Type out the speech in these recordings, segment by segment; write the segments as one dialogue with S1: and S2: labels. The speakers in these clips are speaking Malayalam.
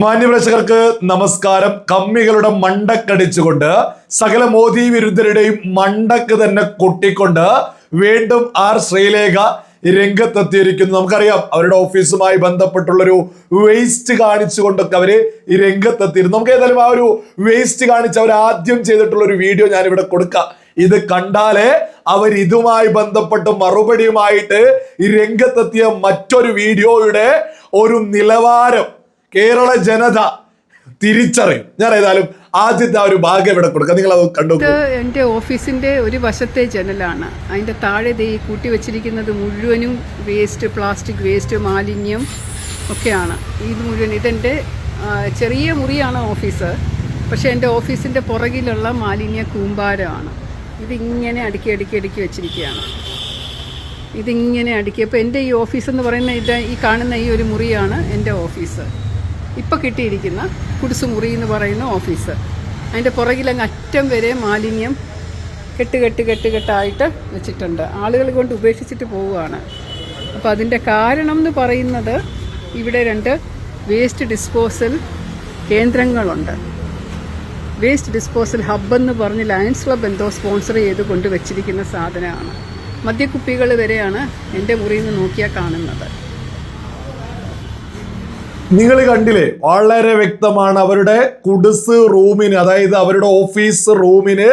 S1: മാന്യപ്രേക്ഷകർക്ക് നമസ്കാരം. കമ്മികളുടെ മണ്ടക്കടിച്ചുകൊണ്ട് സകല മോദി വിരുദ്ധരുടെയും മണ്ടക്ക് തന്നെ കൊട്ടിക്കൊണ്ട് വീണ്ടും ആർ ശ്രീലേഖ രംഗത്തെത്തിയിരിക്കുന്നു. നമുക്കറിയാം അവരുടെ ഓഫീസുമായി ബന്ധപ്പെട്ടുള്ളൊരു വേസ്റ്റ് കാണിച്ചുകൊണ്ടൊക്കെ അവർ രംഗത്തെത്തിയിരുന്നു. നമുക്ക് ഏതായാലും ആ ഒരു വേസ്റ്റ് കാണിച്ച് അവർ ആദ്യം ചെയ്തിട്ടുള്ള ഒരു വീഡിയോ ഞാൻ ഇവിടെ കൊടുക്കാം. ഇത് കണ്ടാലേ അവർ ഇതുമായി ബന്ധപ്പെട്ട് മറുപടിയുമായിട്ട് രംഗത്തെത്തിയ മറ്റൊരു വീഡിയോയുടെ ഒരു നിലവാരം കേരള ജനത തിരിച്ചറിയും. ഞാൻ ഏതായാലും ആദ്യത്തെ ആ ഒരു ഭാഗ്യം ഇവിടെ കൊടുക്കാം. നിങ്ങൾ അത് കണ്ടു
S2: എന്റെ എന്റെ ഓഫീസിന്റെ ഒരു വശത്തെ ജനലാണ്. അതിന്റെ താഴെ ഈ കൂട്ടി വെച്ചിരിക്കുന്നത് മുഴുവനും വേസ്റ്റ് പ്ലാസ്റ്റിക് വേസ്റ്റ് മാലിന്യം ഒക്കെയാണ്. ഇത് മുഴുവൻ ഇതെന്റെ ആ, ചെറിയ മുറിയാണ് ഓഫീസ്. പക്ഷേ എന്റെ ഓഫീസിന്റെ പുറകിലുള്ള മാലിന്യ കൂമ്പാരമാണ്. ഇതിങ്ങനെ അടുക്കി അടുക്കി അടുക്കി വെച്ചിരിക്കുകയാണ്. ഇതിങ്ങനെ അടുക്കി. അപ്പോൾ എന്റെ ഈ ഓഫീസ് എന്ന് പറയുന്ന ഇത് ഈ കാണുന്ന ഈ ഒരു മുറിയാണ് എന്റെ ഓഫീസ്. ഇപ്പോൾ കിട്ടിയിരിക്കുന്ന കുടിസുമുറി എന്ന് പറയുന്ന ഓഫീസ്. അതിന്റെ പുറകിലങ്ങ് അറ്റം വരെ മാലിന്യം കെട്ട് കെട്ട് കെട്ട് കെട്ടായിട്ട് വെച്ചിട്ടുണ്ട്. ആളുകൾ കൊണ്ട് ഉപേക്ഷിച്ചിട്ട് പോവുകയാണ്. അപ്പോൾ അതിന്റെ കാരണം എന്ന് പറയുന്നത് ഇവിടെ രണ്ട് വേസ്റ്റ് ഡിസ്പോസൽ കേന്ദ്രങ്ങളുണ്ട്. വേസ്റ്റ് ഡിസ്പോസൽ ഹബ്ബ് എന്ന് പറഞ്ഞ് ലയൺസ് ക്ലബ് എന്തോ സ്പോൺസർ ചെയ്ത് കൊണ്ടുവച്ചിരിക്കുന്ന സാധനമാണ്. മദ്യക്കുപ്പികൾ വരെയാണ് എന്റെ മുറിയിൽ നിന്ന് നോക്കിയാൽ കാണുന്നത്.
S1: നിങ്ങൾ കണ്ടില്ലേ? വളരെ വ്യക്തമാണ് അവരുടെ കുടിസ് റൂമിന് അതായത് അവരുടെ ഓഫീസ് റൂമിന്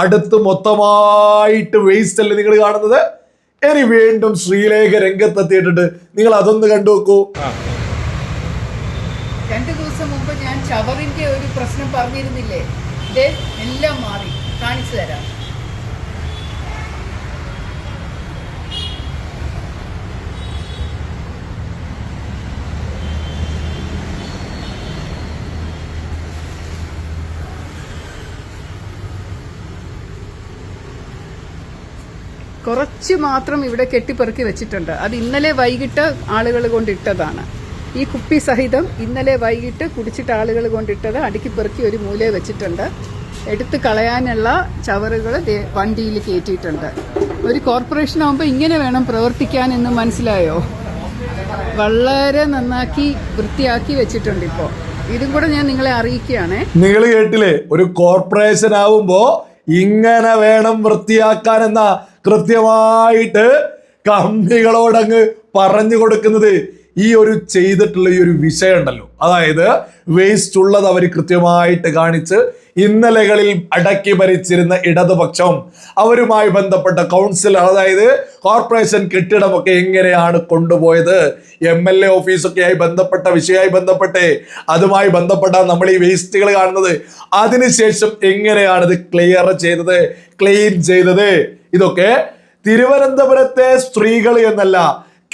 S1: അടുത്ത് മൊത്തമായിട്ട് വേസ്റ്റ് അല്ലേ നിങ്ങൾ കാണുന്നത്? ഇനി വീണ്ടും ശ്രീലേഖ രംഗത്തെത്തിയിട്ടുണ്ട്. നിങ്ങൾ അതൊന്ന് കണ്ടു നോക്കൂ
S2: രണ്ടു ദിവസം മുമ്പ് ഞാൻ ചവറിന്റെ ഒരു പ്രശ്നം പറഞ്ഞിരുന്നില്ലേ? എല്ലാം മാറി. കാണിച്ചു തരാം. കുറച്ച് മാത്രം ഇവിടെ കെട്ടിപ്പെറുക്കി വെച്ചിട്ടുണ്ട്. അത് ഇന്നലെ വൈകിട്ട് ആളുകൾ കൊണ്ടിട്ടതാണ്. ഈ കുപ്പി സഹിതം ഇന്നലെ വൈകിട്ട് കുടിച്ചിട്ട് ആളുകൾ കൊണ്ടിട്ടത് അടുക്കിപ്പെറുക്കി ഒരു മൂലയെ വെച്ചിട്ടുണ്ട്. എടുത്ത് കളയാനുള്ള ചവറുകൾ വണ്ടിയിൽ കയറ്റിയിട്ടുണ്ട്. ഒരു കോർപ്പറേഷൻ ആകുമ്പോൾ ഇങ്ങനെ വേണം പ്രവർത്തിക്കാൻ എന്ന് മനസ്സിലായോ? വളരെ നന്നാക്കി വൃത്തിയാക്കി വെച്ചിട്ടുണ്ട് ഇപ്പോൾ ഇതും കൂടെ ഞാൻ നിങ്ങളെ അറിയിക്കുകയാണേ.
S1: നിങ്ങൾ കേട്ടില്ലേ? ഒരു കോർപ്പറേഷൻ ആവുമ്പോ ഇങ്ങനെ വേണം വൃത്തിയാക്കാൻ എന്ന കൃത്യമായിട്ട് കമ്പികളോടങ്ങ് പറഞ്ഞു കൊടുക്കുന്നത് ഈ ഒരു ചെയ്തിട്ടുള്ള ഈ ഒരു വിഷയം ഉണ്ടല്ലോ അതായത് വേസ്റ്റ് ഉള്ളത് അവർ കൃത്യമായിട്ട് കാണിച്ച് ഇന്നലകളിൽ അടക്കി ഭരിച്ചിരുന്ന ഇടതുപക്ഷം അവരുമായി ബന്ധപ്പെട്ട കൗൺസിലർ അതായത് കോർപ്പറേഷൻ കെട്ടിടമൊക്കെ എങ്ങനെയാണ് കൊണ്ടുപോയത്? എം എൽ എ ഓഫീസൊക്കെ ആയി ബന്ധപ്പെട്ട വിഷയമായി ബന്ധപ്പെട്ടേ അതുമായി ബന്ധപ്പെട്ട നമ്മൾ ഈ വേസ്റ്റുകൾ കാണുന്നത്. അതിനുശേഷം എങ്ങനെയാണ് ഇത് ക്ലിയർ ചെയ്തത്? ക്ലീൻ ചെയ്തത്? ഇതൊക്കെ തിരുവനന്തപുരത്തെ സ്ത്രീകൾ എന്നല്ല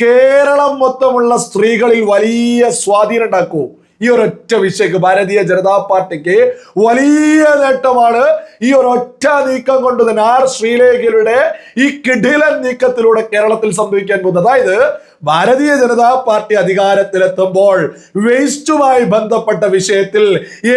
S1: കേരളം മൊത്തമുള്ള സ്ത്രീകളിൽ വലിയ സ്വാധീനം ഉണ്ടാക്കൂ. ഈ ഒരൊറ്റ വിഷയക്ക് ഭാരതീയ ജനതാ പാർട്ടിക്ക് വലിയ നേട്ടമാണ് ഈ ഒരൊറ്റ നീക്കം കൊണ്ട് തന്നെ ആർ ശ്രീലേഖയുടെ ഈ കിടിലൻ നീക്കത്തിലൂടെ കേരളത്തിൽ സംഭവിക്കാൻ പോകുന്നത്. അതായത് ഭാരതീയ ജനതാ പാർട്ടി അധികാരത്തിലെത്തുമ്പോൾ വേസ്റ്റുമായി ബന്ധപ്പെട്ട വിഷയത്തിൽ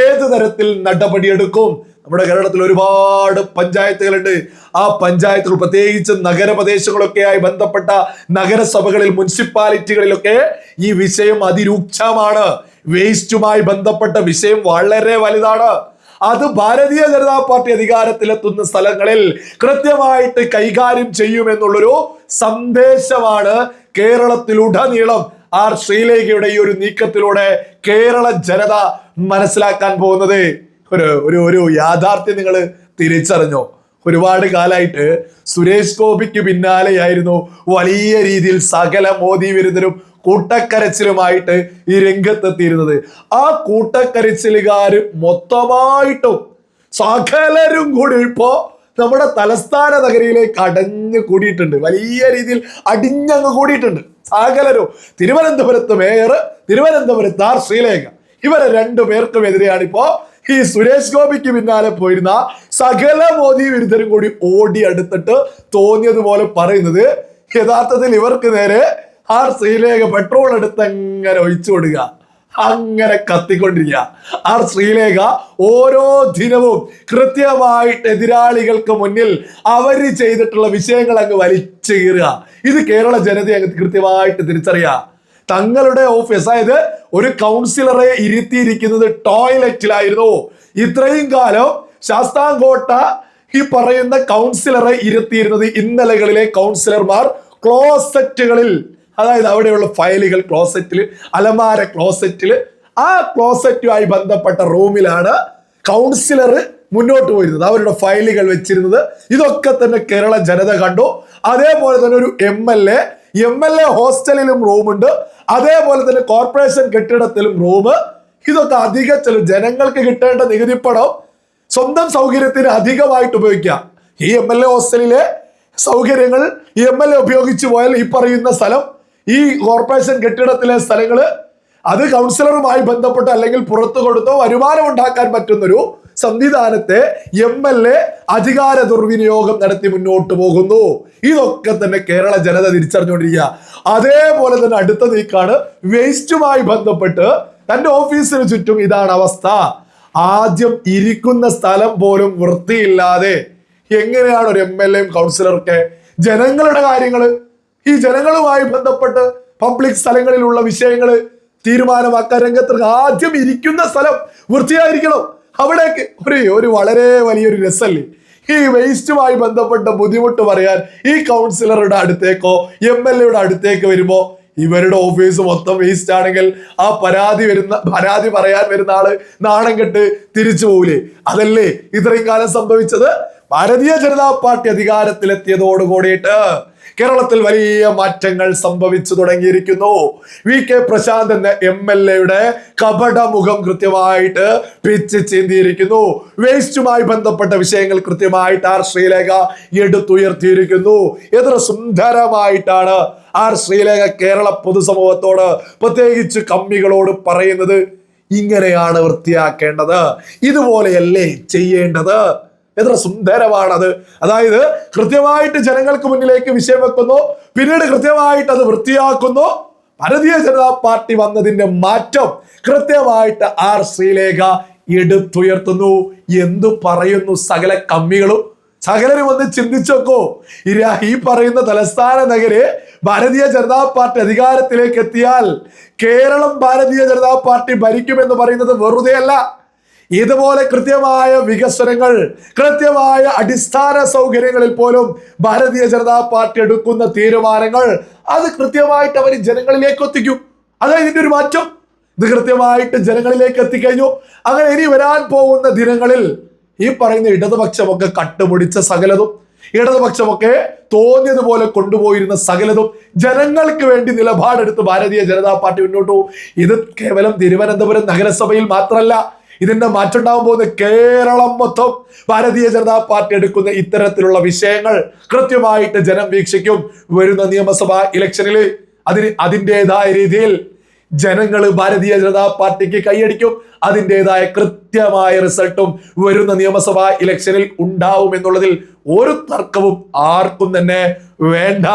S1: ഏത് തരത്തിൽ നടപടിയെടുക്കും? നമ്മുടെ കേരളത്തിൽ ഒരുപാട് പഞ്ചായത്തുകളുണ്ട്. ആ പഞ്ചായത്തുകൾ പ്രത്യേകിച്ച് നഗരപ്രദേശങ്ങളൊക്കെയായി ബന്ധപ്പെട്ട നഗരസഭകളിൽ മുനിസിപ്പാലിറ്റികളിലൊക്കെ ഈ വിഷയം അതിരൂക്ഷമാണ്. വേസ്റ്റുമായി ബന്ധപ്പെട്ട വിഷയം വളരെ വലുതാണ്. അത് ഭാരതീയ ജനതാ പാർട്ടി അധികാരത്തിലെത്തുന്ന സ്ഥലങ്ങളിൽ കൃത്യമായിട്ട് കൈകാര്യം ചെയ്യുമെന്നുള്ളൊരു സന്ദേശമാണ് കേരളത്തിലുടനീളം ആർ ശ്രീലേഖയുടെ ഈ ഒരു നീക്കത്തിലൂടെ കേരള ജനത മനസ്സിലാക്കാൻ പോകുന്നത്. ഒരു ഒരു ഒരു യാഥാർത്ഥ്യം നിങ്ങൾ തിരിച്ചറിഞ്ഞോ? ഒരുപാട് കാലമായിട്ട് സുരേഷ് ഗോപിക്ക് പിന്നാലെയായിരുന്നു വലിയ രീതിയിൽ സകല മോദി വിരുദ്ധരും കൂട്ടക്കരച്ചിലുമായിട്ട് ഈ രംഗത്തെത്തിയിരുന്നത്. ആ കൂട്ടക്കരച്ചിലുകാർ മൊത്തമായിട്ടും സകലരും കൂടി ഇപ്പോ നമ്മുടെ തലസ്ഥാന നഗരിയിലേക്ക് അടഞ്ഞു കൂടിയിട്ടുണ്ട്. വലിയ രീതിയിൽ അടിഞ്ഞങ്ങ് കൂടിയിട്ടുണ്ട്. സകലരും തിരുവനന്തപുരത്ത് മേയർ തിരുവനന്തപുരത്ത് ആർ ശ്രീലേഖ. ഇവരെ രണ്ടു പേർക്കും എതിരെയാണ് ഇപ്പോ ഈ സുരേഷ് ഗോപിക്ക് പിന്നാലെ പോയിരുന്ന സകല മോദി വിരുദ്ധരും കൂടി ഓടി അടുത്തിട്ട് തോന്നിയതുപോലെ പറയുന്നത് യഥാർത്ഥത്തിൽ ഇവർക്ക് നേരെ ആർ ശ്രീലേഖ പെട്രോൾ എടുത്ത് അങ്ങനെ ഒഴിച്ചു കൊടുക്കുക. അങ്ങനെ കത്തിക്കൊണ്ടിരിക്കുക. ആർ ശ്രീലേഖ ഓരോ ദിനവും കൃത്യമായിട്ട് എതിരാളികൾക്ക് മുന്നിൽ അവർ ചെയ്തിട്ടുള്ള വിഷയങ്ങൾ അങ്ങ് വലിച്ചു കീറുക. ഇത് കേരള ജനതയെ അങ്ങ് കൃത്യമായിട്ട് തിരിച്ചറിയുക. തങ്ങളുടെ ഓഫീസ് അതായത് ഒരു കൗൺസിലറെ ഇരുത്തിയിരിക്കുന്നത് ടോയ്ലറ്റിലായിരുന്നു ഇത്രയും കാലം ശാസ്താംകോട്ട ഈ പറയുന്ന കൗൺസിലറെ ഇരുത്തിയിരുന്നത് ഇന്നലകളിലെ കൗൺസിലർമാർ ക്ലോസറ്റുകളിൽ അതായത് അവിടെയുള്ള ഫയലുകൾ ക്ലോസറ്റിൽ അലമാര ക്ലോസറ്റിൽ ആ ക്ലോസറ്റുമായി ബന്ധപ്പെട്ട റൂമിലാണ് കൗൺസിലർ മുന്നോട്ട് പോയിരുന്നത് അവരുടെ ഫയലുകൾ വെച്ചിരുന്നത്. ഇതൊക്കെ തന്നെ കേരള ജനത കണ്ടു. അതേപോലെ തന്നെ ഒരു M L A M L A ഹോസ്റ്റലിലും റൂമുണ്ട് അതേപോലെ തന്നെ കോർപ്പറേഷൻ കെട്ടിടത്തിലും റൂം ഇതൊക്കെ അധിക ചില ജനങ്ങൾക്ക് കിട്ടേണ്ട നികുതി പണം സ്വന്തം സൗകര്യത്തിന് അധികമായിട്ട് ഉപയോഗിക്കാം. ഈ എം എൽ എ ഹോസ്റ്റലിലെ സൗകര്യങ്ങൾ എം എൽ എ ഉപയോഗിച്ചു പോയാൽ ഈ പറയുന്ന സ്ഥലം ഈ കോർപ്പറേഷൻ കെട്ടിടത്തിലെ സ്ഥലങ്ങൾ അത് കൗൺസിലറുമായി ബന്ധപ്പെട്ട് അല്ലെങ്കിൽ പുറത്തു കൊടുത്തോ വരുമാനം ഉണ്ടാക്കാൻ പറ്റുന്നൊരു സംവിധാനത്തെ എം എൽ എ അധികാര ദുർവിനിയോഗം നടത്തി മുന്നോട്ട് പോകുന്നു. ഇതൊക്കെ തന്നെ കേരള ജനത തിരിച്ചറിഞ്ഞുകൊണ്ടിരിക്കുക. അതേപോലെ തന്നെ അടുത്ത നീക്കാണ് വേസ്റ്റുമായി ബന്ധപ്പെട്ട് തന്റെ ഓഫീസിന് ചുറ്റും ഇതാണ് അവസ്ഥ. ആദ്യം ഇരിക്കുന്ന സ്ഥലം പോലും വൃത്തിയില്ലാതെ എങ്ങനെയാണ് ഒരു എം എൽ എയും കൗൺസിലറൊക്കെ ജനങ്ങളുടെ കാര്യങ്ങൾ ഈ ജനങ്ങളുമായി ബന്ധപ്പെട്ട് പബ്ലിക് സ്ഥലങ്ങളിലുള്ള വിഷയങ്ങൾ തീരുമാനമാക്കാൻ രംഗത്ത് ആദ്യം ഇരിക്കുന്ന സ്ഥലം വൃത്തിയായിരിക്കണം. അവിടേക്ക് ഒരു ഒരു വളരെ വലിയൊരു രസല്ലേ? ഈ വേസ്റ്റുമായി ബന്ധപ്പെട്ട ബുദ്ധിമുട്ട് പറയാൻ ഈ കൗൺസിലറുടെ അടുത്തേക്കോ എം എൽ എയുടെ അടുത്തേക്ക് വരുമ്പോ ഇവരുടെ ഓഫീസ് മൊത്തം വേസ്റ്റ് ആണെങ്കിൽ ആ പരാതി വരുന്ന പരാതി പറയാൻ വരുന്ന ആൾ നാണം കെട്ട് തിരിച്ചു പോകൂലേ? അതല്ലേ ഇത്രയും കാലം സംഭവിച്ചത്? ഭാരതീയ ജനതാ പാർട്ടി അധികാരത്തിലെത്തിയതോട് കൂടിയിട്ട് കേരളത്തിൽ വലിയ മാറ്റങ്ങൾ സംഭവിച്ചു തുടങ്ങിയിരിക്കുന്നു. വി കെ പ്രശാന്ത് എന്ന എം എൽ എയുടെ കപടമുഖം കൃത്യമായിട്ട് പിച്ച് ചിന്തിയിരിക്കുന്നു. വേസ്റ്റുമായി ബന്ധപ്പെട്ട വിഷയങ്ങൾ കൃത്യമായിട്ട് ആർ ശ്രീലേഖ എടുത്തുയർത്തിയിരിക്കുന്നു. എത്ര സുന്ദരമായിട്ടാണ് ആർ ശ്രീലേഖ കേരള പൊതുസമൂഹത്തോട് പ്രത്യേകിച്ച് കമ്മികളോട് പറയുന്നത്. ഇങ്ങനെയാണ് വൃത്തിയാക്കേണ്ടത്. ഇതുപോലെയല്ലേ ചെയ്യേണ്ടത്. എത്ര സുന്ദരമാണത്. അതായത് കൃത്യമായിട്ട് ജനങ്ങൾക്ക് മുന്നിലേക്ക് വിഷയം വെക്കുന്നു പിന്നീട് കൃത്യമായിട്ട് അത് വൃത്തിയാക്കുന്നു. ഭാരതീയ ജനതാ പാർട്ടി വന്നതിന്റെ മാറ്റം കൃത്യമായിട്ട് ആർ ശ്രീലേഖ എടുത്തുയർത്തുന്നു. എന്തു പറയുന്നു സകല കമ്മികളും? സകലരും ഒന്ന് ചിന്തിച്ചോക്കോ ഈ പറയുന്ന തലസ്ഥാന നഗര് ഭാരതീയ ജനതാ പാർട്ടി അധികാരത്തിലേക്ക് എത്തിയാൽ കേരളം ഭാരതീയ ജനതാ പാർട്ടി ഭരിക്കുമെന്ന് പറയുന്നത് വെറുതെയല്ല. ഇതുപോലെ കൃത്യമായ വികസനങ്ങൾ കൃത്യമായ അടിസ്ഥാന സൗകര്യങ്ങളിൽ പോലും ഭാരതീയ ജനതാ പാർട്ടി എടുക്കുന്ന തീരുമാനങ്ങൾ അത് കൃത്യമായിട്ട് അവർ ജനങ്ങളിലേക്ക് എത്തിക്കും. അതായത് ഇതിന്റെ ഒരു മാറ്റം. ഇത് കൃത്യമായിട്ട് ജനങ്ങളിലേക്ക് എത്തിക്കഴിഞ്ഞു. അങ്ങനെ ഇനി വരാൻ പോകുന്ന ദിനങ്ങളിൽ ഈ പറയുന്ന ഇടതുപക്ഷമൊക്കെ കട്ടുപിടിച്ച സകലതും ഇടതുപക്ഷമൊക്കെ തോന്നിയതുപോലെ കൊണ്ടുപോയിരുന്ന സകലതും ജനങ്ങൾക്ക് വേണ്ടി നിലപാടെടുത്ത് ഭാരതീയ ജനതാ പാർട്ടി മുന്നോട്ട് പോകും. ഇത് കേവലം തിരുവനന്തപുരം നഗരസഭയിൽ മാത്രമല്ല ഇതിന്റെ മാറ്റുണ്ടാവാൻ പോകുന്ന കേരളം മൊത്തം ഭാരതീയ ജനതാ പാർട്ടി എടുക്കുന്ന ഇത്തരത്തിലുള്ള വിഷയങ്ങൾ കൃത്യമായിട്ട് ജനം വീക്ഷിക്കും. വരുന്ന നിയമസഭാ ഇലക്ഷനിൽ അതിന് അതിന്റെതായ രീതിയിൽ ജനങ്ങൾ ഭാരതീയ ജനതാ പാർട്ടിക്ക് കൈയടിക്കും. അതിന്റെതായ കൃത്യമായ റിസൾട്ടും വരുന്ന നിയമസഭാ ഇലക്ഷനിൽ ഉണ്ടാവും എന്നുള്ളതിൽ ഒരു തർക്കവും ആർക്കും തന്നെ വേണ്ട.